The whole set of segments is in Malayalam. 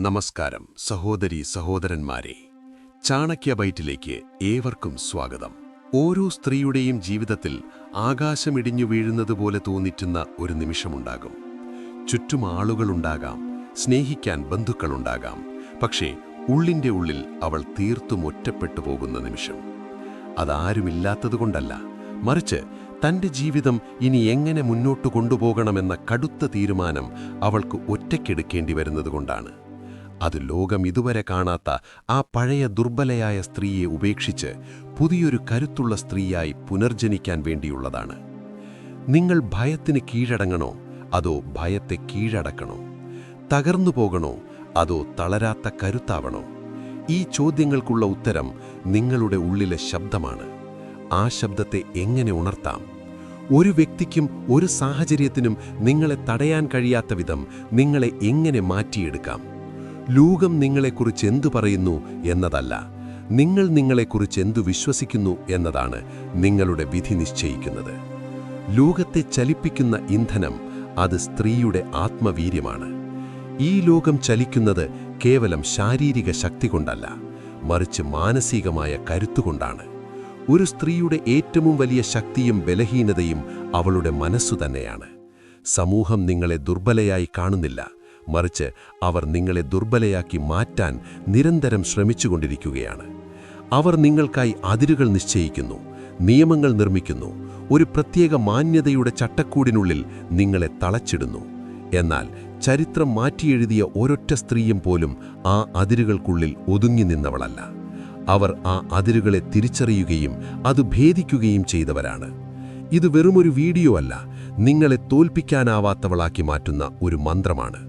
നമസ്കാരം സഹോദരി സഹോദരന്മാരെ. ചാണക്യ ബൈറ്റിലേക്ക് ഏവർക്കും സ്വാഗതം. ഓരോ സ്ത്രീയുടെയും ജീവിതത്തിൽ ആകാശമിടിഞ്ഞു വീഴുന്നത് പോലെ തോന്നിറ്റുന്ന ഒരു നിമിഷമുണ്ടാകും. ചുറ്റും ആളുകളുണ്ടാകാം സ്നേഹിക്കാൻ ബന്ധുക്കളുണ്ടാകാം പക്ഷേ ഉള്ളിന്റെ ഉള്ളിൽ അവൾ തീർത്തും ഒറ്റപ്പെട്ടു പോകുന്ന നിമിഷം. അതാരുമില്ലാത്തതുകൊണ്ടല്ല മറിച്ച് തന്റെ ജീവിതം ഇനി എങ്ങനെ മുന്നോട്ടു കൊണ്ടുപോകണമെന്ന കടുത്ത തീരുമാനം അവൾക്ക് ഒറ്റയ്ക്കെടുക്കേണ്ടി വരുന്നതുകൊണ്ടാണ്. അത് ലോകം ഇതുവരെ കാണാത്ത ആ പഴയ ദുർബലയായ സ്ത്രീയെ ഉപേക്ഷിച്ച് പുതിയൊരു കരുത്തുള്ള സ്ത്രീയായി പുനർജനിക്കാൻ വേണ്ടിയുള്ളതാണ്. നിങ്ങൾ ഭയത്തിന് കീഴടങ്ങണോ? അതോ ഭയത്തെ കീഴടക്കണോ? തകർന്നു പോകണോ? അതോ തളരാത്ത കരുത്താവണോ? ഈ ചോദ്യങ്ങൾക്കുള്ള ഉത്തരം നിങ്ങളുടെ ഉള്ളിലെ ശബ്ദമാണ്. ആ ശബ്ദത്തെ എങ്ങനെ ഉണർത്താം? ഒരു വ്യക്തിക്കും ഒരു സാഹചര്യത്തിനും നിങ്ങളെ തടയാൻ കഴിയാത്ത വിധം നിങ്ങളെ എങ്ങനെ മാറ്റിയെടുക്കാം? ലോകം നിങ്ങളെക്കുറിച്ച് എന്തു പറയുന്നു എന്നതല്ല. നിങ്ങൾ നിങ്ങളെക്കുറിച്ച് എന്തു വിശ്വസിക്കുന്നു എന്നതാണ് നിങ്ങളുടെ വിധി നിശ്ചയിക്കുന്നത്. ലോകത്തെ ചലിപ്പിക്കുന്ന ഇന്ധനം അത് സ്ത്രീയുടെ ആത്മവീര്യമാണ്. ഈ ലോകം ചലിക്കുന്നത് കേവലം ശാരീരിക ശക്തി കൊണ്ടല്ല മറിച്ച് മാനസികമായ കരുത്തുകൊണ്ടാണ് ഒരു സ്ത്രീയുടെ ഏറ്റവും വലിയ ശക്തിയും ബലഹീനതയും അവളുടെ മനസ്സു തന്നെയാണ്. സമൂഹം നിങ്ങളെ ദുർബലയായി കാണുന്നില്ല മറിച്ച് അവർ നിങ്ങളെ ദുർബലയാക്കി മാറ്റാൻ നിരന്തരം ശ്രമിച്ചുകൊണ്ടിരിക്കുകയാണ്. അവർ നിങ്ങൾക്കായി അതിരുകൾ നിശ്ചയിക്കുന്നു നിയമങ്ങൾ നിർമ്മിക്കുന്നു ഒരു പ്രത്യേക മാന്യതയുടെ ചട്ടക്കൂടിനുള്ളിൽ നിങ്ങളെ തളച്ചിടുന്നു. എന്നാൽ ചരിത്രം മാറ്റിയെഴുതിയ ഒരൊറ്റ സ്ത്രീയും പോലും ആ അതിരുകൾക്കുള്ളിൽ ഒതുങ്ങി നിന്നവളല്ല. അവർ ആ അതിരുകളെ തിരിച്ചറിയുകയും അത് ഭേദിക്കുകയും ചെയ്തവരാണ്. ഇത് വെറുമൊരു വീഡിയോ അല്ല നിങ്ങളെ തോൽപ്പിക്കാനാവാത്തവളാക്കി മാറ്റുന്ന ഒരു മന്ത്രമാണ്.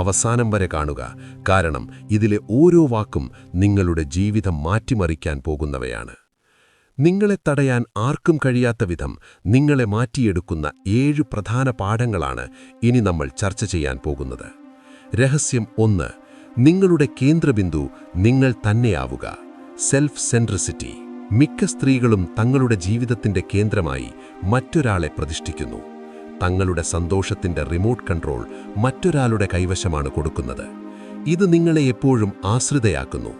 അവസാനം വരെ കാണുക. കാരണം ഇതിലെ ഓരോ വാക്കും നിങ്ങളുടെ ജീവിതം മാറ്റിമറിക്കാൻ പോകുന്നവയാണ്. നിങ്ങളെ തടയാൻ ആർക്കും കഴിയാത്ത വിധം നിങ്ങളെ മാറ്റിയെടുക്കുന്ന ഏഴ് പ്രധാന പാഠങ്ങളാണ് ഇനി നമ്മൾ ചർച്ച ചെയ്യാൻ പോകുന്നത്. രഹസ്യം ഒന്ന് നിങ്ങളുടെ കേന്ദ്രബിന്ദു നിങ്ങൾ തന്നെയാവുക. സെൽഫ് സെൻട്രിസിറ്റി മിക്ക സ്ത്രീകളും തങ്ങളുടെ ജീവിതത്തിന്റെ കേന്ദ്രമായി മറ്റൊരാളെ പ്രതിഷ്ഠിക്കുന്നു. തങ്ങളുടെ സന്തോഷത്തിന്റെ റിമോട്ട് കൺട്രോൾ മറ്റൊരാളുടെ കൈവശമാണ് കൊടുക്കുന്നത്. ഇത് നിങ്ങളെ എപ്പോഴും ആശ്രിതയാക്കുന്നു.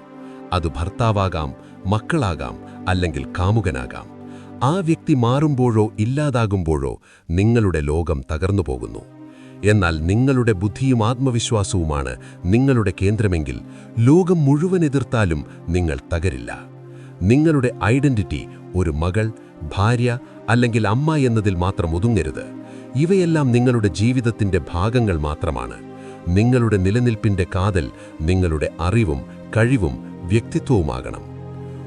അത് ഭർത്താവാകാം മക്കളാകാം അല്ലെങ്കിൽ കാമുകനാകാം. ആ വ്യക്തി മാറുമ്പോഴോ ഇല്ലാതാകുമ്പോഴോ നിങ്ങളുടെ ലോകം തകർന്നു പോകുന്നു. എന്നാൽ നിങ്ങളുടെ ബുദ്ധിയും ആത്മവിശ്വാസവുമാണ് നിങ്ങളുടെ കേന്ദ്രമെങ്കിൽ ലോകം മുഴുവൻ എതിർത്താലും നിങ്ങൾ തകരില്ല. നിങ്ങളുടെ ഐഡന്റിറ്റി ഒരു മകൾ ഭാര്യ അല്ലെങ്കിൽ അമ്മ എന്നതിൽ മാത്രം ഒതുങ്ങരുത്. ഇവയെല്ലാം നിങ്ങളുടെ ജീവിതത്തിന്റെ ഭാഗങ്ങൾ മാത്രമാണ്. നിങ്ങളുടെ നിലനിൽപ്പിന്റെ കാതൽ നിങ്ങളുടെ അറിവും കഴിവും വ്യക്തിത്വവുമാകണം.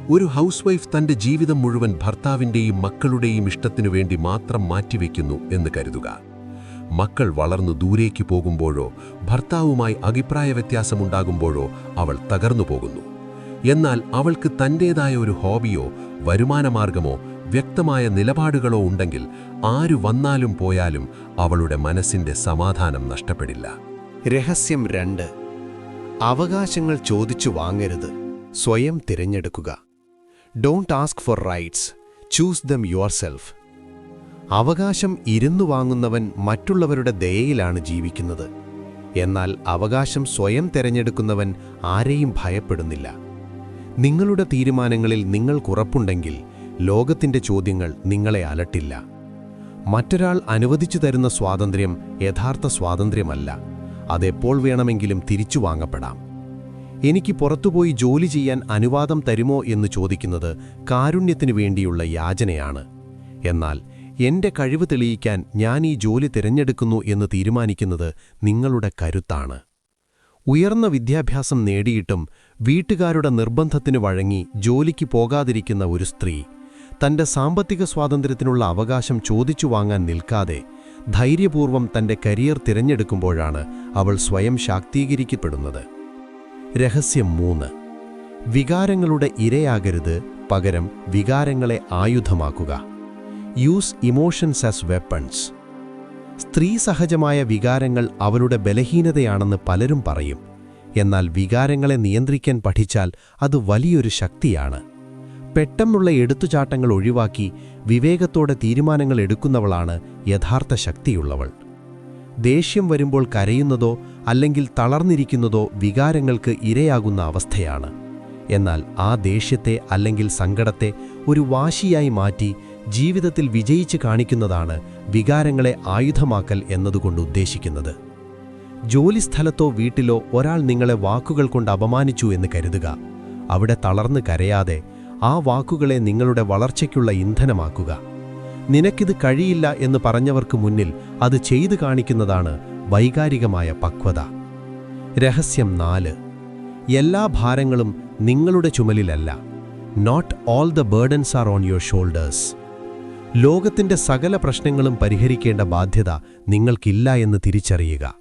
ഒരു ഹൗസ് വൈഫ് തന്റെ ജീവിതം മുഴുവൻ ഭർത്താവിന്റെയും മക്കളുടെയും ഇഷ്ടത്തിനു വേണ്ടി മാത്രം മാറ്റിവെക്കുന്നു എന്ന് കരുതുക. മക്കൾ വളർന്നു ദൂരേക്ക് പോകുമ്പോഴോ ഭർത്താവുമായി അഭിപ്രായ വ്യത്യാസമുണ്ടാകുമ്പോഴോ അവൾ തകർന്നു പോകുന്നു. എന്നാൽ അവൾക്ക് തന്റേതായ ഒരു ഹോബിയോ വരുമാനമാർഗമോ വ്യക്തമായ നിലപാടുകളോ ഉണ്ടെങ്കിൽ ആരു വന്നാലും പോയാലും അവളുടെ മനസ്സിന്റെ സമാധാനം നഷ്ടപ്പെടില്ല. രഹസ്യം രണ്ട്. അവകാശങ്ങൾ ചോദിച്ചു വാങ്ങരുത്. സ്വയം തിരഞ്ഞെടുക്കുക. Don't ask for rights choose them yourself അവകാശം ഇരുന്നു വാങ്ങുന്നവൻ മറ്റുള്ളവരുടെ ദയയിലാണ് ജീവിക്കുന്നത്. എന്നാൽ അവകാശം സ്വയം തിരഞ്ഞെടുക്കുന്നവൻ ആരെയും ഭയപ്പെടുന്നില്ല. നിങ്ങളുടെ തീരുമാനങ്ങളിൽ നിങ്ങൾക്കുറപ്പുണ്ടെങ്കിൽ ലോകത്തിന്റെ ചോദ്യങ്ങൾ നിങ്ങളെ അലട്ടില്ല. മറ്റൊരാൾ അനുവദിച്ചു തരുന്ന സ്വാതന്ത്ര്യം യഥാർത്ഥ സ്വാതന്ത്ര്യമല്ല. അതെപ്പോൾ വേണമെങ്കിലും തിരിച്ചു വാങ്ങപ്പെടാം. എനിക്ക് പുറത്തുപോയി ജോലി ചെയ്യാൻ അനുവാദം തരുമോ എന്ന് ചോദിക്കുന്നത് കാരുണ്യത്തിനു വേണ്ടിയുള്ള യാചനയാണ്. എന്നാൽ എന്റെ കഴിവ് തെളിയിക്കാൻ ഞാൻ ഈ ജോലി തിരഞ്ഞെടുക്കുന്നു എന്ന് തീരുമാനിക്കുന്നത് നിങ്ങളുടെ കരുത്താണ്. ഉയർന്ന വിദ്യാഭ്യാസം നേടിയിട്ടും വീട്ടുകാരുടെ നിർബന്ധത്തിനു വഴങ്ങി ജോലിക്ക് പോകാതിരിക്കുന്ന ഒരു സ്ത്രീ തന്റെ സാമ്പത്തിക സ്വാതന്ത്ര്യത്തിനുള്ള അവകാശം ചോദിച്ചു വാങ്ങാൻ നിൽക്കാതെ ധൈര്യപൂർവം തന്റെ കരിയർ തിരഞ്ഞെടുക്കുമ്പോഴാണ് അവൾ സ്വയം ശാക്തീകരിക്കപ്പെടുന്നത്. രഹസ്യം മൂന്ന്. വികാരങ്ങളുടെ ഇരയാകരുത് പകരം വികാരങ്ങളെ ആയുധമാക്കുക. യൂസ് ഇമോഷൻസ് ആസ് വെപ്പൺസ് സ്ത്രീ സഹജമായ വികാരങ്ങൾ അവരുടെ ബലഹീനതയാണെന്ന് പലരും പറയും. എന്നാൽ വികാരങ്ങളെ നിയന്ത്രിക്കാൻ പഠിച്ചാൽ അത് വലിയൊരു ശക്തിയാണ്. പെട്ടെന്നുള്ള എടുത്തുചാട്ടങ്ങൾ ഒഴിവാക്കി വിവേകത്തോടെ തീരുമാനങ്ങൾ എടുക്കുന്നവളാണ് യഥാർത്ഥ ശക്തിയുള്ളവൾ. ദേഷ്യം വരുമ്പോൾ കരയുന്നതോ അല്ലെങ്കിൽ തളർന്നിരിക്കുന്നതോ വികാരങ്ങൾക്ക് ഇരയാകുന്ന അവസ്ഥയാണ്. എന്നാൽ ആ ദേഷ്യത്തെ അല്ലെങ്കിൽ സങ്കടത്തെ ഒരു വാശിയായി മാറ്റി ജീവിതത്തിൽ വിജയിച്ച് കാണിക്കുന്നതാണ് വികാരങ്ങളെ ആയുധമാക്കൽ എന്നതുകൊണ്ട് ഉദ്ദേശിക്കുന്നത്. ജോലിസ്ഥലത്തോ വീട്ടിലോ ഒരാൾ നിങ്ങളെ വാക്കുകൾ കൊണ്ട് അപമാനിച്ചു എന്ന് കരുതുക. അവിടെ തളർന്നു കരയാതെ ആ വാക്കുകളെ നിങ്ങളുടെ വളർച്ചയ്ക്കുള്ള ഇന്ധനമാക്കുക. നിനക്കിത് കഴിയില്ല എന്ന് പറഞ്ഞവർക്ക് മുന്നിൽ അത് ചെയ്തു കാണിക്കുന്നതാണ് വൈകാരികമായ പക്വത. രഹസ്യം നാല്. എല്ലാ ഭാരങ്ങളും നിങ്ങളുടെ ചുമലിലല്ല. Not all the burdens are on your shoulders ലോകത്തിന്റെ സകല പ്രശ്നങ്ങളും പരിഹരിക്കേണ്ട ബാധ്യത നിങ്ങൾക്കില്ല എന്ന് തിരിച്ചറിയുക.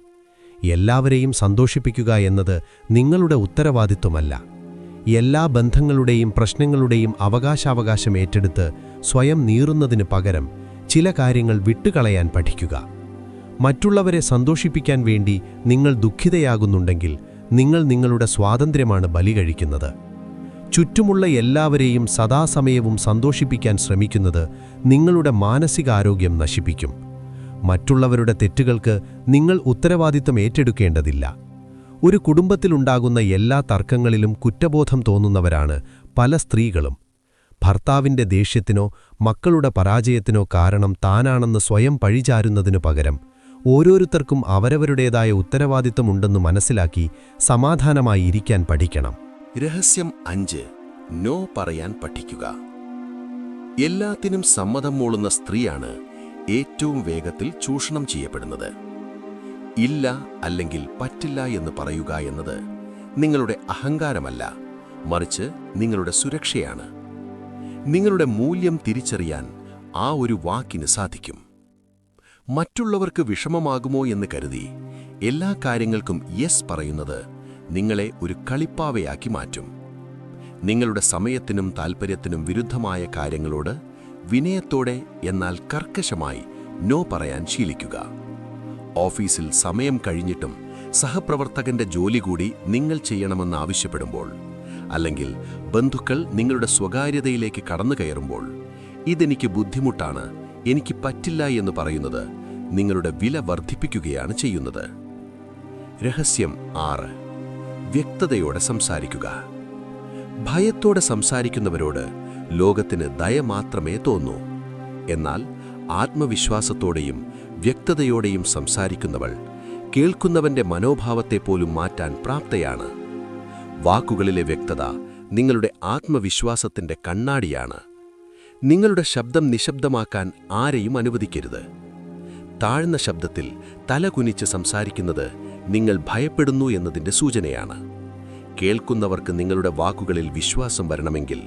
എല്ലാവരെയും സന്തോഷിപ്പിക്കുക എന്നത് നിങ്ങളുടെ ഉത്തരവാദിത്വമല്ല. എല്ലാ ബന്ധങ്ങളുടെയും പ്രശ്നങ്ങളുടെയും അവകാശാവകാശം ഏറ്റെടുത്ത് സ്വയം നീറുന്നതിന് പകരം ചില കാര്യങ്ങൾ വിട്ടുകളയാൻ പഠിക്കുക. മറ്റുള്ളവരെ സന്തോഷിപ്പിക്കാൻ വേണ്ടി നിങ്ങൾ ദുഃഖിതയാകുന്നുണ്ടെങ്കിൽ നിങ്ങൾ നിങ്ങളുടെ സ്വാതന്ത്ര്യമാണ് ബലി കഴിക്കുന്നത്. ചുറ്റുമുള്ള എല്ലാവരെയും സദാസമയവും സന്തോഷിപ്പിക്കാൻ ശ്രമിക്കുന്നത് നിങ്ങളുടെ മാനസികാരോഗ്യം നശിപ്പിക്കും. മറ്റുള്ളവരുടെ തെറ്റുകൾക്ക് നിങ്ങൾ ഉത്തരവാദിത്തം ഏറ്റെടുക്കേണ്ടതില്ല. ഒരു കുടുംബത്തിലുണ്ടാകുന്ന എല്ലാ തർക്കങ്ങളിലും കുറ്റബോധം തോന്നുന്നവരാണ് പല സ്ത്രീകളും. ഭർത്താവിന്റെ ദേഷ്യത്തിനോ മക്കളുടെ പരാജയത്തിനോ കാരണം താനാണെന്ന് സ്വയം പഴിചാരുന്നതിനു പകരം ഓരോരുത്തർക്കും അവരവരുടേതായ ഉത്തരവാദിത്തമുണ്ടെന്ന് മനസ്സിലാക്കി സമാധാനമായി ഇരിക്കാൻ പഠിക്കണം. രഹസ്യം അഞ്ച്. നോ പറയാൻ പഠിക്കുക. എല്ലാത്തിനും സമ്മതം മൂളുന്ന സ്ത്രീയാണ് ഏറ്റവും വേഗത്തിൽ ചൂഷണം ചെയ്യപ്പെടുന്നത്. ഇല്ല അല്ലെങ്കിൽ പറ്റില്ല എന്ന് പറയുക എന്നത് നിങ്ങളുടെ അഹങ്കാരമല്ല മറിച്ച് നിങ്ങളുടെ സുരക്ഷയാണ്. നിങ്ങളുടെ മൂല്യം തിരിച്ചറിയാൻ ആ ഒരു വാക്കിന് സാധിക്കും. മറ്റുള്ളവർക്ക് വിഷമമാകുമോ എന്ന് കരുതി എല്ലാ കാര്യങ്ങൾക്കും യെസ് പറയുന്നത് നിങ്ങളെ ഒരു കളിപ്പാവയാക്കി മാറ്റും. നിങ്ങളുടെ സമയത്തിനും താൽപ്പര്യത്തിനും വിരുദ്ധമായ കാര്യങ്ങളോട് വിനയത്തോടെ എന്നാൽ കർക്കശമായി നോ പറയാൻ ശീലിക്കുക. ഓഫീസിൽ സമയം കഴിഞ്ഞിട്ടും സഹപ്രവർത്തകന്റെ ജോലി കൂടി നിങ്ങൾ ചെയ്യണമെന്ന് ആവശ്യപ്പെടുമ്പോൾ അല്ലെങ്കിൽ ബന്ധുക്കൾ നിങ്ങളുടെ സ്വകാര്യതയിലേക്ക് കടന്നു കയറുമ്പോൾ ഇതെനിക്ക് ബുദ്ധിമുട്ടാണ് എനിക്ക് പറ്റില്ല എന്ന് പറയുന്നത് നിങ്ങളുടെ വില വർദ്ധിപ്പിക്കുകയാണ് ചെയ്യുന്നത്. രഹസ്യം ആറ്. വ്യക്തതയോടെ സംസാരിക്കുക. ഭയത്തോടെ സംസാരിക്കുന്നവരോട് ലോകത്തിന് ദയ മാത്രമേ തോന്നൂ. എന്നാൽ ആത്മവിശ്വാസത്തോടെയും വ്യക്തതയോടെയും സംസാരിക്കുന്നവൾ കേൾക്കുന്നവന്റെ മനോഭാവത്തെ പോലും മാറ്റാൻ പ്രാപ്തയാണ്. വാക്കുകളിലെ വ്യക്തത നിങ്ങളുടെ ആത്മവിശ്വാസത്തിന്റെ കണ്ണാടിയാണ്. നിങ്ങളുടെ ശബ്ദം നിശബ്ദമാക്കാൻ ആരെയും അനുവദിക്കരുത്. താഴ്ന്ന ശബ്ദത്തിൽ തല കുനിച്ച് സംസാരിക്കുന്നത് നിങ്ങൾ ഭയപ്പെടുന്നു എന്നതിന്റെ സൂചനയാണ്. കേൾക്കുന്നവർക്ക് നിങ്ങളുടെ വാക്കുകളിൽ വിശ്വാസം വരണമെങ്കിൽ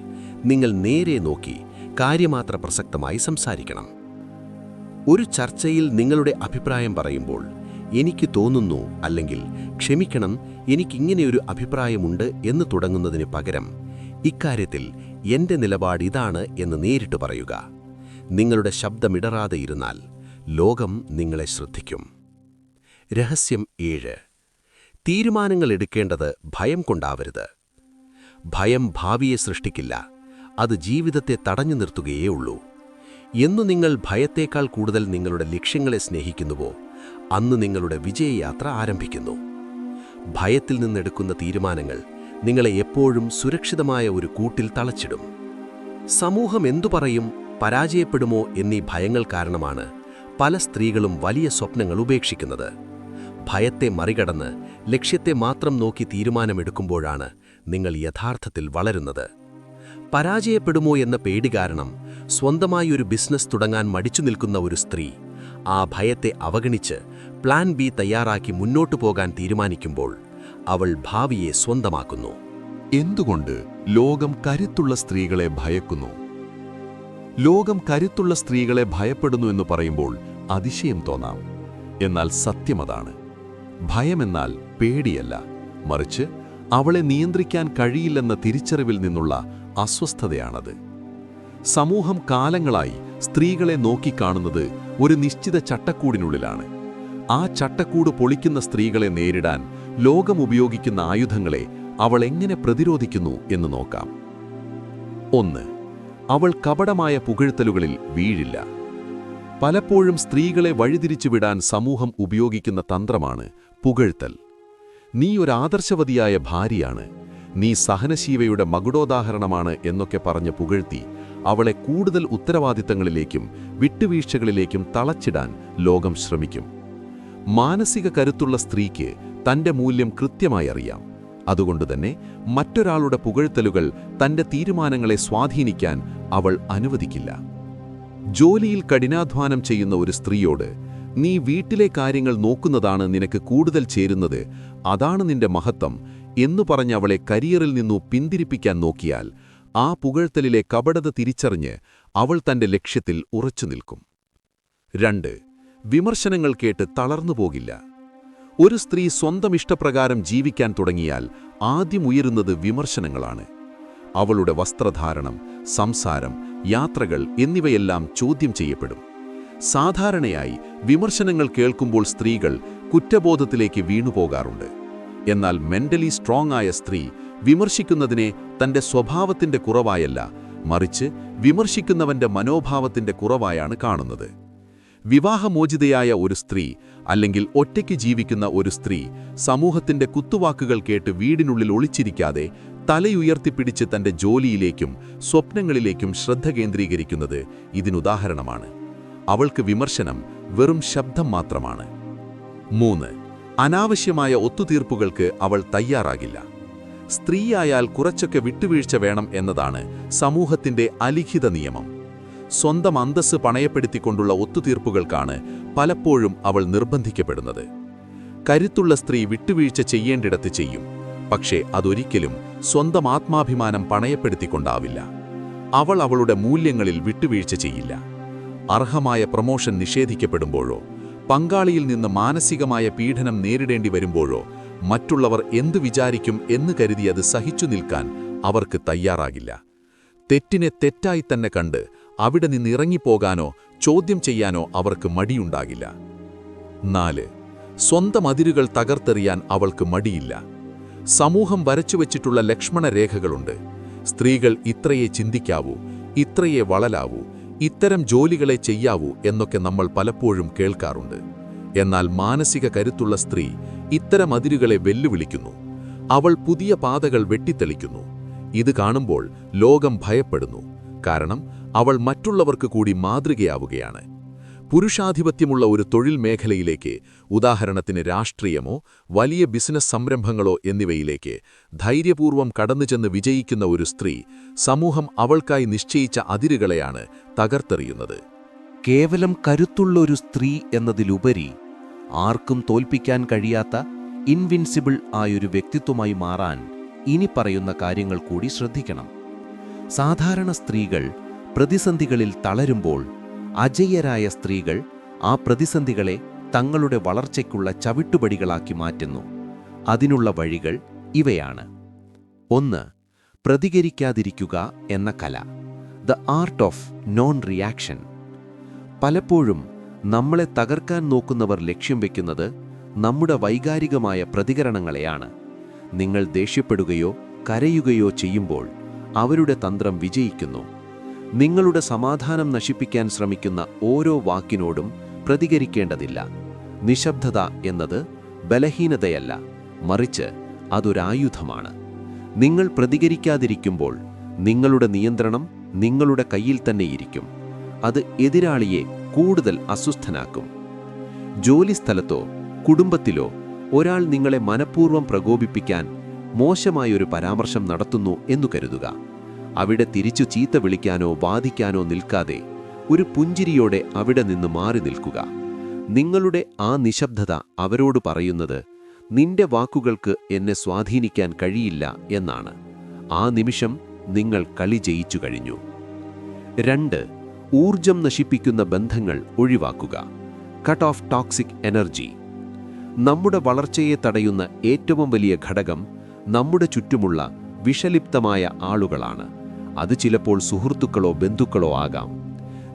നിങ്ങൾ നേരെ നോക്കി കാര്യമാത്ര പ്രസക്തമായി സംസാരിക്കണം. ഒരു ചർച്ചയിൽ നിങ്ങളുടെ അഭിപ്രായം പറയുമ്പോൾ എനിക്ക് തോന്നുന്നു അല്ലെങ്കിൽ ക്ഷമിക്കണം എനിക്കിങ്ങനെയൊരു അഭിപ്രായമുണ്ട് എന്ന് തുടങ്ങുന്നതിന് പകരം ഇക്കാര്യത്തിൽ എന്റെ നിലപാട് ഇതാണ് എന്ന് നേരിട്ട് പറയുക. നിങ്ങളുടെ ശബ്ദമിടറാതെ ഇരുന്നാൽ ലോകം നിങ്ങളെ ശ്രദ്ധിക്കും. രഹസ്യം ഏഴ്. തീരുമാനങ്ങൾ എടുക്കേണ്ടത് ഭയം കൊണ്ടാവരുത്. ഭയം ഭാവിയെ സൃഷ്ടിക്കില്ല അത് ജീവിതത്തെ തടഞ്ഞു നിർത്തുകയേ ഉള്ളൂ. എന്നു നിങ്ങൾ ഭയത്തേക്കാൾ കൂടുതൽ നിങ്ങളുടെ ലക്ഷ്യങ്ങളെ സ്നേഹിക്കുന്നുവോ അന്ന് നിങ്ങളുടെ വിജയയാത്ര ആരംഭിക്കുന്നു. ഭയത്തിൽ നിന്നെടുക്കുന്ന തീരുമാനങ്ങൾ നിങ്ങളെ എപ്പോഴും സുരക്ഷിതമായ ഒരു കൂട്ടിൽ തളച്ചിടും. സമൂഹം എന്തു പറയും പരാജയപ്പെടുമോ എന്നീ ഭയങ്ങൾ കാരണമാണ് പല സ്ത്രീകളും വലിയ സ്വപ്നങ്ങൾ ഉപേക്ഷിക്കുന്നത്. ഭയത്തെ മറികടന്ന് ലക്ഷ്യത്തെ മാത്രം നോക്കി തീരുമാനമെടുക്കുമ്പോഴാണ് നിങ്ങൾ യഥാർത്ഥത്തിൽ വളരുന്നത്. പരാജയപ്പെടുമോ എന്ന പേടി കാരണം സ്വന്തമായി ഒരു ബിസിനസ് തുടങ്ങാൻ മടിച്ചു നിൽക്കുന്ന ഒരു സ്ത്രീ ആ ഭയത്തെ അവഗണിച്ച് പ്ലാൻ ബി തയ്യാറാക്കി മുന്നോട്ടു പോകാൻ തീരുമാനിക്കുമ്പോൾ അവൾ ഭാവിയെ സ്വന്തമാക്കുന്നു. എന്തുകൊണ്ട് ലോകം കരുത്തുള്ള സ്ത്രീകളെ ഭയക്കുന്നു? ലോകം കരുത്തുള്ള സ്ത്രീകളെ ഭയപ്പെടുന്നു എന്ന് പറയുമ്പോൾ അതിശയം തോന്നാം. എന്നാൽ സത്യമതാണ് ഭയമെന്നാൽ പേടിയല്ല. മറിച്ച് അവളെ നിയന്ത്രിക്കാൻ കഴിയില്ലെന്ന തിരിച്ചറിവിൽ നിന്നുള്ള അസ്വസ്ഥതയാണത്. സമൂഹം കാലങ്ങളായി സ്ത്രീകളെ നോക്കിക്കാണുന്നത് ഒരു നിശ്ചിത ചട്ടക്കൂടിനുള്ളിലാണ്. ആ ചട്ടക്കൂട് പൊളിക്കുന്ന സ്ത്രീകളെ നേരിടാൻ ലോകം ഉപയോഗിക്കുന്ന ആയുധങ്ങളെ അവൾ എങ്ങനെ പ്രതിരോധിക്കുന്നു എന്ന് നോക്കാം. ഒന്ന് അവൾ കപടമായ പുകഴ്ത്തലുകളിൽ വീഴില്ല. പലപ്പോഴും സ്ത്രീകളെ വഴിതിരിച്ചുവിടാൻ സമൂഹം ഉപയോഗിക്കുന്ന തന്ത്രമാണ് പുകഴ്ത്തൽ. നീ ഒരു ആദർശവതിയായ ഭാര്യയാണ്. നീ സഹനശീവയുടെ മകുടോദാഹരണമാണ് എന്നൊക്കെ പറഞ്ഞ് പുകഴ്ത്തി അവളെ കൂടുതൽ ഉത്തരവാദിത്തങ്ങളിലേക്കും വിട്ടുവീഴ്ചകളിലേക്കും തളച്ചിടാൻ ലോകം ശ്രമിക്കും. മാനസിക കരുത്തുള്ള സ്ത്രീക്ക് തന്റെ മൂല്യം കൃത്യമായി അറിയാം. അതുകൊണ്ടുതന്നെ മറ്റൊരാളുടെ പുകഴ്ത്തലുകൾ തന്റെ തീരുമാനങ്ങളെ സ്വാധീനിക്കാൻ അവൾ അനുവദിക്കില്ല. ജോലിയിൽ കഠിനാധ്വാനം ചെയ്യുന്ന ഒരു സ്ത്രീയോട് നീ വീട്ടിലെ കാര്യങ്ങൾ നോക്കുന്നതാണ് നിനക്ക് കൂടുതൽ ചേരുന്നത്. അതാണ് നിന്റെ മഹത്വം എന്നു പറഞ്ഞ് അവളെ കരിയറിൽ നിന്നു പിന്തിരിപ്പിക്കാൻ നോക്കിയാൽ ആ പുകഴ്ത്തലിലെ കപടത തിരിച്ചറിഞ്ഞ് അവൾ തന്റെ ലക്ഷ്യത്തിൽ ഉറച്ചു നിൽക്കും. രണ്ട് വിമർശനങ്ങൾ കേട്ട് തളർന്നു പോകില്ല. ഒരു സ്ത്രീ സ്വന്തം ഇഷ്ടപ്രകാരം ജീവിക്കാൻ തുടങ്ങിയാൽ ആദ്യം ഉയരുന്നത് വിമർശനങ്ങളാണ്. അവളുടെ വസ്ത്രധാരണം സംസാരം യാത്രകൾ എന്നിവയെല്ലാം ചോദ്യം ചെയ്യപ്പെടും. സാധാരണയായി വിമർശനങ്ങൾ കേൾക്കുമ്പോൾ സ്ത്രീകൾ കുറ്റബോധത്തിലേക്ക് വീണുപോകാറുണ്ട്. എന്നാൽ മെന്റലി സ്ട്രോങ് ആയ സ്ത്രീ വിമർശിക്കുന്നതിനെ തന്റെ സ്വഭാവത്തിന്റെ കുറവായല്ല മറിച്ച് വിമർശിക്കുന്നവന്റെ മനോഭാവത്തിന്റെ കുറവായാണ് കാണുന്നത്. വിവാഹമോചിതയായ ഒരു സ്ത്രീ അല്ലെങ്കിൽ ഒറ്റയ്ക്ക് ജീവിക്കുന്ന ഒരു സ്ത്രീ സമൂഹത്തിന്റെ കുത്തുവാക്കുകൾ കേട്ട് വീടിനുള്ളിൽ ഒളിച്ചിരിക്കാതെ തലയുയർത്തിപ്പിടിച്ച് തന്റെ ജോലിയിലേക്കും സ്വപ്നങ്ങളിലേക്കും ശ്രദ്ധ കേന്ദ്രീകരിക്കുന്നത് ഇതിനുദാഹരണമാണ്. അവൾക്ക് വിമർശനം വെറും ശബ്ദം മാത്രമാണ്. മൂന്ന് അനാവശ്യമായ ഒത്തുതീർപ്പുകൾക്ക് അവൾ തയ്യാറാകില്ല. സ്ത്രീയായാൽ കുറച്ചൊക്കെ വിട്ടുവീഴ്ച വേണം എന്നതാണ് സമൂഹത്തിന്റെ അലിഖിത നിയമം. സ്വന്തം അന്തസ് പണയപ്പെടുത്തിക്കൊണ്ടുള്ള ഒത്തുതീർപ്പുകൾക്കാണ് പലപ്പോഴും അവൾ നിർബന്ധിക്കപ്പെടുന്നത്. കരുത്തുള്ള സ്ത്രീ വിട്ടുവീഴ്ച ചെയ്യേണ്ടിടത്ത് ചെയ്യും. പക്ഷേ അതൊരിക്കലും സ്വന്തം ആത്മാഭിമാനം പണയപ്പെടുത്തിക്കൊണ്ടാവില്ല. അവൾ അവളുടെ മൂല്യങ്ങളിൽ വിട്ടുവീഴ്ച ചെയ്യില്ല. അർഹമായ പ്രമോഷൻ നിഷേധിക്കപ്പെടുമ്പോഴോ പങ്കാളിയിൽ നിന്ന് മാനസികമായ പീഡനം നേരിടേണ്ടി വരുമ്പോഴോ മറ്റുള്ളവർ എന്തു വിചാരിക്കും എന്ന് കരുതി അത് സഹിച്ചു നിൽക്കാൻ അവർക്ക് തയ്യാറാകില്ല. തെറ്റിനെ തെറ്റായി തന്നെ കണ്ട് അവിടെ നിന്ന് ഇറങ്ങിപ്പോകാനോ ചോദ്യം ചെയ്യാനോ അവർക്ക് മടിയുണ്ടാകില്ല. നാല് സ്വന്തം അതിരുകൾ തകർത്തെറിയാൻ അവൾക്ക് മടിയില്ല. സമൂഹം വരച്ചുവെച്ചിട്ടുള്ള ലക്ഷ്മണരേഖകളുണ്ട് സ്ത്രീകൾ ഇത്രയേ ചിന്തിക്കാവൂ ഇത്രയേ വളലാവൂ ഇത്തരം ജോലികളെ ചെയ്യാവൂ എന്നൊക്കെ നമ്മൾ പലപ്പോഴും കേൾക്കാറുണ്ട്. എന്നാൽ മാനസിക കരുത്തുള്ള സ്ത്രീ ഇത്തരം അതിരുകളെ വെല്ലുവിളിക്കുന്നു. അവൾ പുതിയ പാതകൾ വെട്ടിത്തെളിക്കുന്നു. ഇത് കാണുമ്പോൾ ലോകം ഭയപ്പെടുന്നു. കാരണം അവൾ മറ്റുള്ളവർക്ക് കൂടി മാതൃകയാവുകയാണ്. പുരുഷാധിപത്യമുള്ള ഒരു തൊഴിൽ മേഖലയിലേക്ക് ഉദാഹരണത്തിന് രാഷ്ട്രീയമോ വലിയ ബിസിനസ് സംരംഭങ്ങളോ എന്നിവയിലേക്ക് ധൈര്യപൂർവം കടന്നുചെന്ന് വിജയിക്കുന്ന ഒരു സ്ത്രീ സമൂഹം അവൾക്കായി നിശ്ചയിച്ച അതിരുകളെയാണ് തകർത്തെറിയുന്നത്. കേവലം കരുത്തുള്ള ഒരു സ്ത്രീ എന്നതിലുപരി ആർക്കും തോൽപ്പിക്കാൻ കഴിയാത്ത ഇൻവിൻസിബിൾ ആയൊരു വ്യക്തിത്വമായി മാറാൻ ഇനി പറയുന്ന കാര്യങ്ങൾ കൂടി ശ്രദ്ധിക്കണം. സാധാരണ സ്ത്രീകൾ പ്രതിസന്ധികളിൽ തളരുമ്പോൾ അജയ്യരായ സ്ത്രീകൾ ആ പ്രതിസന്ധികളെ തങ്ങളുടെ വളർച്ചയ്ക്കുള്ള ചവിട്ടുപടികളാക്കി മാറ്റുന്നു. അതിനുള്ള വഴികൾ ഇവയാണ്. ഒന്ന് പ്രതികരിക്കാതിരിക്കുക എന്ന കല. The art of non reaction പലപ്പോഴും നമ്മളെ തകർക്കാൻ നോക്കുന്നവർ ലക്ഷ്യം വയ്ക്കുന്നത് നമ്മുടെ വൈകാരികമായ പ്രതികരണങ്ങളെയാണ്. നിങ്ങൾ ദേഷ്യപ്പെടുകയോ കരയുകയോ ചെയ്യുമ്പോൾ അവരുടെ തന്ത്രം വിജയിക്കുന്നു. നിങ്ങളുടെ സമാധാനം നശിപ്പിക്കാൻ ശ്രമിക്കുന്ന ഓരോ വാക്കിനോടും പ്രതികരിക്കേണ്ടതില്ല. നിശബ്ദത എന്നത് ബലഹീനതയല്ല മറിച്ച് അതൊരായുധമാണ്. നിങ്ങൾ പ്രതികരിക്കാതിരിക്കുമ്പോൾ നിങ്ങളുടെ നിയന്ത്രണം നിങ്ങളുടെ കയ്യിൽ തന്നെയിരിക്കും അത് എതിരാളിയെ കൂടുതൽ അസ്വസ്ഥനാക്കും. ജോലിസ്ഥലത്തോ കുടുംബത്തിലോ ഒരാൾ നിങ്ങളെ മനഃപൂർവം പ്രകോപിപ്പിക്കാൻ മോശമായൊരു പരാമർശം നടത്തുന്നു എന്നു കരുതുക. അവിടെ തിരിച്ചു ചീത്ത വിളിക്കാനോ വാദിക്കാനോ നിൽക്കാതെ ഒരു പുഞ്ചിരിയോടെ അവിടെ നിന്ന് മാറി നിൽക്കുക. നിങ്ങളുടെ ആ നിശബ്ദത അവരോട് പറയുന്നത് നിന്റെ വാക്കുകൾക്ക് എന്നെ സ്വാധീനിക്കാൻ കഴിയില്ല എന്നാണ്. ആ നിമിഷം നിങ്ങൾ കളി ജയിച്ചു കഴിഞ്ഞു. രണ്ട് ഊർജം നശിപ്പിക്കുന്ന ബന്ധങ്ങൾ ഒഴിവാക്കുക. കട്ട് ഓഫ് ടോക്സിക് എനർജി നമ്മുടെ വളർച്ചയെ തടയുന്ന ഏറ്റവും വലിയ ഘടകം നമ്മുടെ ചുറ്റുമുള്ള വിഷലിപ്തമായ ആളുകളാണ്. അത് ചിലപ്പോൾ സുഹൃത്തുക്കളോ ബന്ധുക്കളോ ആകാം.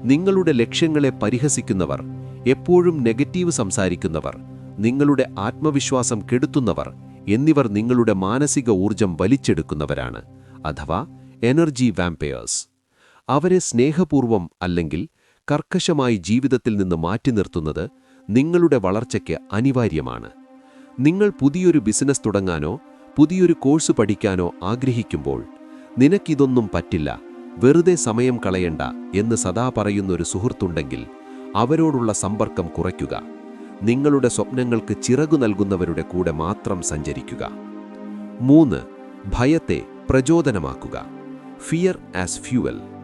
നിങ്ങളുടെ ലക്ഷ്യങ്ങളെ പരിഹസിക്കുന്നവർ എപ്പോഴും നെഗറ്റീവ് സംസാരിക്കുന്നവർ നിങ്ങളുടെ ആത്മവിശ്വാസം കെടുത്തുന്നവർ എന്നിവർ നിങ്ങളുടെ മാനസിക ഊർജം വലിച്ചെടുക്കുന്നവരാണ്. അഥവാ എനർജി വാമ്പയേഴ്സ് അവരെ സ്നേഹപൂർവം അല്ലെങ്കിൽ കർക്കശമായി ജീവിതത്തിൽ നിന്ന് മാറ്റി നിർത്തുന്നത് നിങ്ങളുടെ വളർച്ചയ്ക്ക് അനിവാര്യമാണ്. നിങ്ങൾ പുതിയൊരു ബിസിനസ് തുടങ്ങാനോ പുതിയൊരു കോഴ്സ് പഠിക്കാനോ ആഗ്രഹിക്കുമ്പോൾ നിനക്കിതൊന്നും പറ്റില്ല വെറുതെ സമയം കളയണ്ട എന്ന് സദാ പറയുന്നൊരു സുഹൃത്തുണ്ടെങ്കിൽ അവരോടുള്ള സമ്പർക്കം കുറയ്ക്കുക. നിങ്ങളുടെ സ്വപ്നങ്ങൾക്ക് ചിറകു നൽകുന്നവരുടെ കൂടെ മാത്രം സഞ്ചരിക്കുക. മൂന്ന് ഭയത്തെ പ്രചോദനമാക്കുക. ഫിയർ ആസ് ഫ്യൂവൽ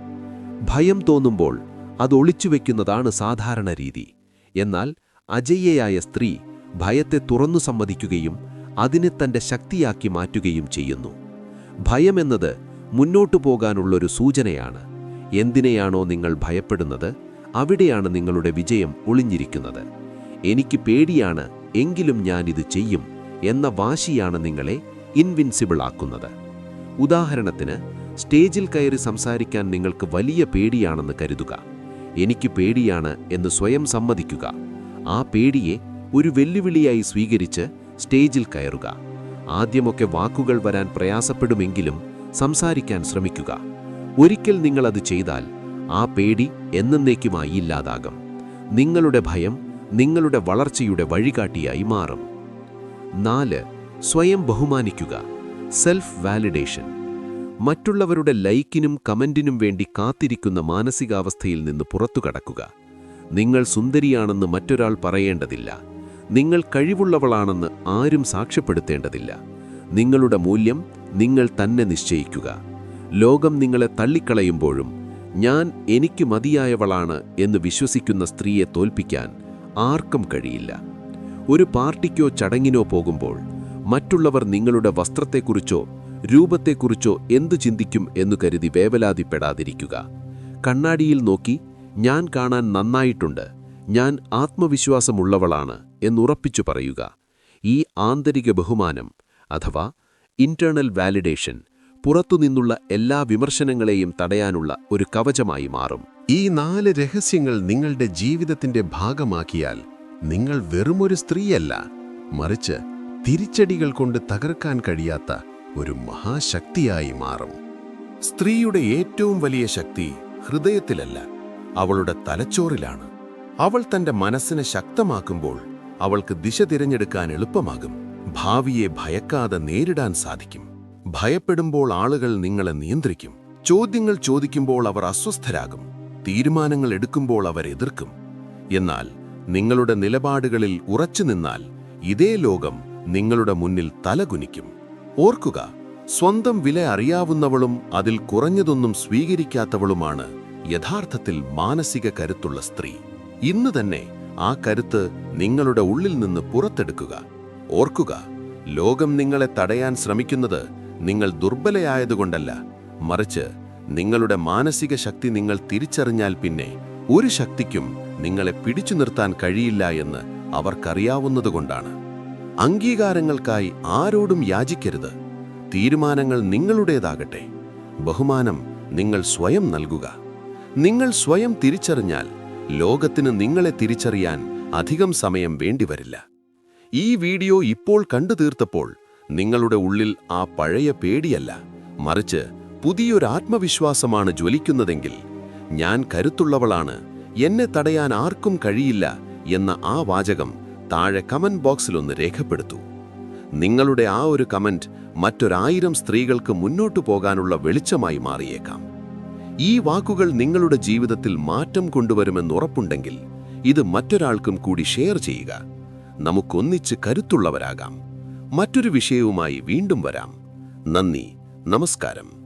ഭയം തോന്നുമ്പോൾ അത് ഒളിച്ചുവെക്കുന്നതാണ് സാധാരണ രീതി. എന്നാൽ അജയ്യയായ സ്ത്രീ ഭയത്തെ തുറന്നു സമ്മതിക്കുകയും അതിനെ തന്റെ ശക്തിയാക്കി മാറ്റുകയും ചെയ്യുന്നു. ഭയമെന്നത് മുന്നോട്ടു പോകാനുള്ളൊരു സൂചനയാണ്. എന്തിനെയാണോ നിങ്ങൾ ഭയപ്പെടുന്നത് അവിടെയാണ് നിങ്ങളുടെ വിജയം ഒളിഞ്ഞിരിക്കുന്നത്. എനിക്ക് പേടിയാണ് എങ്കിലും ഞാനിത് ചെയ്യും എന്ന വാശിയാണ് നിങ്ങളെ ഇൻവിൻസിബിൾ ആക്കുന്നത് ഉദാഹരണത്തിന് സ്റ്റേജിൽ കയറി സംസാരിക്കാൻ നിങ്ങൾക്ക് വലിയ പേടിയാണെന്ന് കരുതുക. എനിക്ക് പേടിയാണ് എന്ന് സ്വയം സമ്മതിക്കുക. ആ പേടിയെ ഒരു വെല്ലുവിളിയായി സ്വീകരിച്ച് സ്റ്റേജിൽ കയറുക. ആദ്യമൊക്കെ വാക്കുകൾ വരാൻ പ്രയാസപ്പെടുമെങ്കിലും സംസാരിക്കാൻ ശ്രമിക്കുക. ഒരിക്കൽ നിങ്ങളത് ചെയ്താൽ ആ പേടി എന്നേക്കുമായി ഇല്ലാതാകും. നിങ്ങളുടെ ഭയം നിങ്ങളുടെ വളർച്ചയുടെ വഴികാട്ടിയായി മാറും. നാല് സ്വയം ബഹുമാനിക്കുക. സെൽഫ് വാലിഡേഷൻ മറ്റുള്ളവരുടെ ലൈക്കിനും കമന്റിനും വേണ്ടി കാത്തിരിക്കുന്ന മാനസികാവസ്ഥയിൽ നിന്ന് പുറത്തു കടക്കുക നിങ്ങൾ സുന്ദരിയാണെന്ന് മറ്റൊരാൾ പറയേണ്ടതില്ല. നിങ്ങൾ കഴിവുള്ളവളാണെന്ന് ആരും സാക്ഷ്യപ്പെടുത്തേണ്ടതില്ല. നിങ്ങളുടെ മൂല്യം നിങ്ങൾ തന്നെ നിശ്ചയിക്കുക. ലോകം നിങ്ങളെ തള്ളിക്കളയുമ്പോഴും ഞാൻ എനിക്ക് മതിയായവളാണ് എന്ന് വിശ്വസിക്കുന്ന സ്ത്രീയെ തോൽപ്പിക്കാൻ ആർക്കും കഴിയില്ല. ഒരു പാർട്ടിക്കോ ചടങ്ങിനോ പോകുമ്പോൾ മറ്റുള്ളവർ നിങ്ങളുടെ വസ്ത്രത്തെക്കുറിച്ചോ രൂപത്തെക്കുറിച്ചോ എന്തു ചിന്തിക്കും എന്നു കരുതി വേവലാതിപ്പെടാതിരിക്കുക. കണ്ണാടിയിൽ നോക്കി ഞാൻ കാണാൻ നന്നായിട്ടുണ്ട്. ഞാൻ ആത്മവിശ്വാസമുള്ളവളാണ് എന്നുറപ്പിച്ചു പറയുക. ഈ ആന്തരിക ബഹുമാനം അഥവാ ഇന്റേണൽ വാലിഡേഷൻ പുറത്തുനിന്നുള്ള എല്ലാ വിമർശനങ്ങളെയും തടയാനുള്ള ഒരു കവചമായി മാറും. ഈ നാല് രഹസ്യങ്ങൾ നിങ്ങളുടെ ജീവിതത്തിന്റെ ഭാഗമാക്കിയാൽ നിങ്ങൾ വെറുമൊരു സ്ത്രീയല്ല. മറിച്ച് തിരിച്ചടികൾ കൊണ്ട് തകർക്കാൻ കഴിയാത്ത ഒരു മഹാശക്തിയായി മാറും. സ്ത്രീയുടെ ഏറ്റവും വലിയ ശക്തി ഹൃദയത്തിലല്ല അവളുടെ തലച്ചോറിലാണ്. അവൾ തന്റെ മനസ്സിനെ ശക്തമാക്കുമ്പോൾ അവൾക്ക് ദിശ തിരഞ്ഞെടുക്കാൻ എളുപ്പമാകും. ഭാവിയെ ഭയക്കാതെ നേരിടാൻ സാധിക്കും. ഭയപ്പെടുമ്പോൾ ആളുകൾ നിങ്ങളെ നിയന്ത്രിക്കും. ചോദ്യങ്ങൾ ചോദിക്കുമ്പോൾ അവർ അസ്വസ്ഥരാകും. തീരുമാനങ്ങൾ എടുക്കുമ്പോൾ അവർ എതിർക്കും. എന്നാൽ നിങ്ങളുടെ നിലപാടുകളിൽ ഉറച്ചു നിന്നാൽ ഇതേ ലോകം നിങ്ങളുടെ മുന്നിൽ തലകുനിക്കും. ഓർക്കുക സ്വന്തം വില അറിയാവുന്നവളും അതിൽ കുറഞ്ഞതൊന്നും സ്വീകരിക്കാത്തവളുമാണ് യഥാർത്ഥത്തിൽ മാനസിക കരുത്തുള്ള സ്ത്രീ. ഇന്ന് തന്നെ ആ കരുത്ത് നിങ്ങളുടെ ഉള്ളിൽ നിന്ന് പുറത്തെടുക്കുക. ഓർക്കുക ലോകം നിങ്ങളെ തടയാൻ ശ്രമിക്കുന്നത് നിങ്ങൾ ദുർബലയായതുകൊണ്ടല്ല. മറിച്ച് നിങ്ങളുടെ മാനസിക ശക്തി നിങ്ങൾ തിരിച്ചറിഞ്ഞാൽ പിന്നെ ഒരു ശക്തിക്കും നിങ്ങളെ പിടിച്ചു നിർത്താൻ കഴിയില്ല എന്ന് അവർക്കറിയാവുന്നതുകൊണ്ടാണ്. അംഗീകാരങ്ങൾക്കായി ആരോടും യാചിക്കരുത്. തീരുമാനങ്ങൾ നിങ്ങളുടേതാകട്ടെ. ബഹുമാനം നിങ്ങൾ സ്വയം നൽകുക. നിങ്ങൾ സ്വയം തിരിച്ചറിഞ്ഞാൽ ലോകത്തിന് നിങ്ങളെ തിരിച്ചറിയാൻ അധികം സമയം വേണ്ടിവരില്ല. ഈ വീഡിയോ ഇപ്പോൾ കണ്ടു തീർത്തപ്പോൾ നിങ്ങളുടെ ഉള്ളിൽ ആ പഴയ പേടിയല്ല. മറിച്ച് പുതിയൊരു ആത്മവിശ്വാസമാണ് ജ്വലിക്കുന്നതെങ്കിൽ ഞാൻ കരുത്തുള്ളവളാണ്. എന്നെ തടയാൻ ആർക്കും കഴിയില്ല എന്ന ആ വാചകം താഴെ കമന്റ് ബോക്സിലൊന്ന് രേഖപ്പെടുത്തൂ. നിങ്ങളുടെ ആ ഒരു കമന്റ് മറ്റൊരായിരം സ്ത്രീകൾക്ക് മുന്നോട്ടു പോകാനുള്ള വെളിച്ചമായി മാറിയേക്കാം. ഈ വാക്കുകൾ നിങ്ങളുടെ ജീവിതത്തിൽ മാറ്റം കൊണ്ടുവരുമെന്നുറപ്പുണ്ടെങ്കിൽ ഇത് മറ്റൊരാൾക്കും കൂടി ഷെയർ ചെയ്യുക. നമുക്കൊന്നിച്ച് കരുത്തുള്ളവരാകാം. മറ്റൊരു വിഷയവുമായി വീണ്ടും വരാം. നന്ദി. നമസ്കാരം.